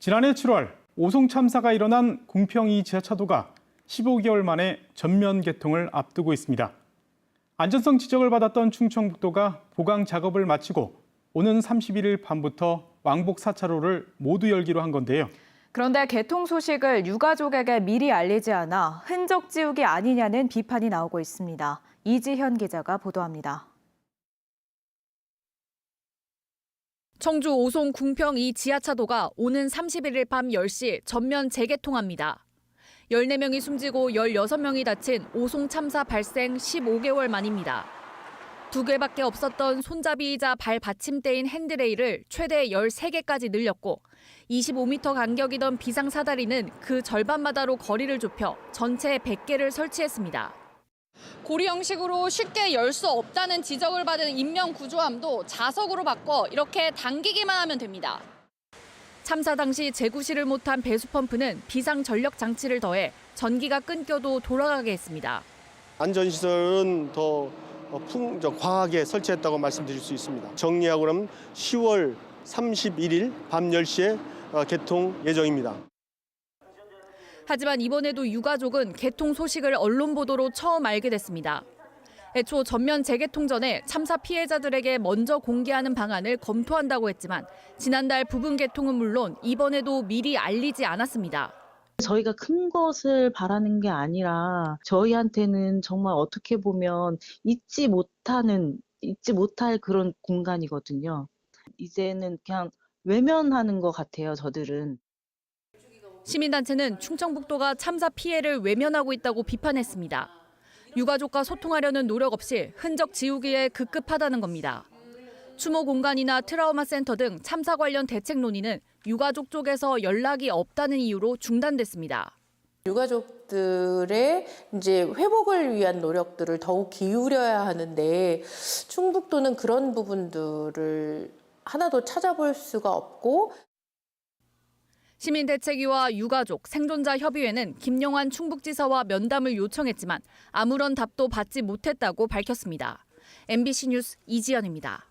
지난해 7월 오송 참사가 일어난 공평2 지하차도가 15개월 만에 전면 개통을 앞두고 있습니다. 안전성 지적을 받았던 충청북도가 보강 작업을 마치고 오는 31일 밤부터 왕복 4차로를 모두 열기로 한 건데요. 그런데 개통 소식을 유가족에게 미리 알리지 않아 흔적 지우기 아니냐는 비판이 나오고 있습니다. 이지현 기자가 보도합니다. 청주 오송 궁평 2 지하차도가 오는 31일 밤 10시 전면 재개통합니다. 14명이 숨지고 16명이 다친 오송 참사 발생 15개월 만입니다. 두 개밖에 없었던 손잡이이자 발 받침대인 핸드레일을 최대 13개까지 늘렸고 25m 간격이던 비상사다리는 그 절반마다로 거리를 좁혀 전체 100개를 설치했습니다. 고리 형식으로 쉽게 열 수 없다는 지적을 받은 인명 구조함도 자석으로 바꿔 이렇게 당기기만 하면 됩니다. 참사 당시 재구시를 못한 배수 펌프는 비상 전력 장치를 더해 전기가 끊겨도 돌아가게 했습니다. 안전시설은 더 어, 풍, 저, 과하게 설치했다고 말씀드릴 수 있습니다. 정리하고 그러면 10월 31일 밤 10시에 어, 개통 예정입니다. 하지만 이번에도 유가족은 개통 소식을 언론 보도로 처음 알게 됐습니다. 애초 전면 재개통 전에 참사 피해자들에게 먼저 공개하는 방안을 검토한다고 했지만 지난달 부분 개통은 물론 이번에도 미리 알리지 않았습니다. 저희가 큰 것을 바라는 게 아니라 저희한테는 정말 어떻게 보면 잊지 못하는, 잊지 못할 그런 공간이거든요. 이제는 그냥 외면하는 것 같아요, 저들은. 시민단체는 충청북도가 참사 피해를 외면하고 있다고 비판했습니다. 유가족과 소통하려는 노력 없이 흔적 지우기에 급급하다는 겁니다. 추모 공간이나 트라우마 센터 등 참사 관련 대책 논의는 유가족 쪽에서 연락이 없다는 이유로 중단됐습니다. 유가족들의 이제 회복을 위한 노력들을 더욱 기울여야 하는데 충북도는 그런 부분들을 하나도 찾아볼 수가 없고 시민대책위와 유가족, 생존자 협의회는 김용환 충북지사와 면담을 요청했지만 아무런 답도 받지 못했다고 밝혔습니다. MBC 뉴스 이지연입니다.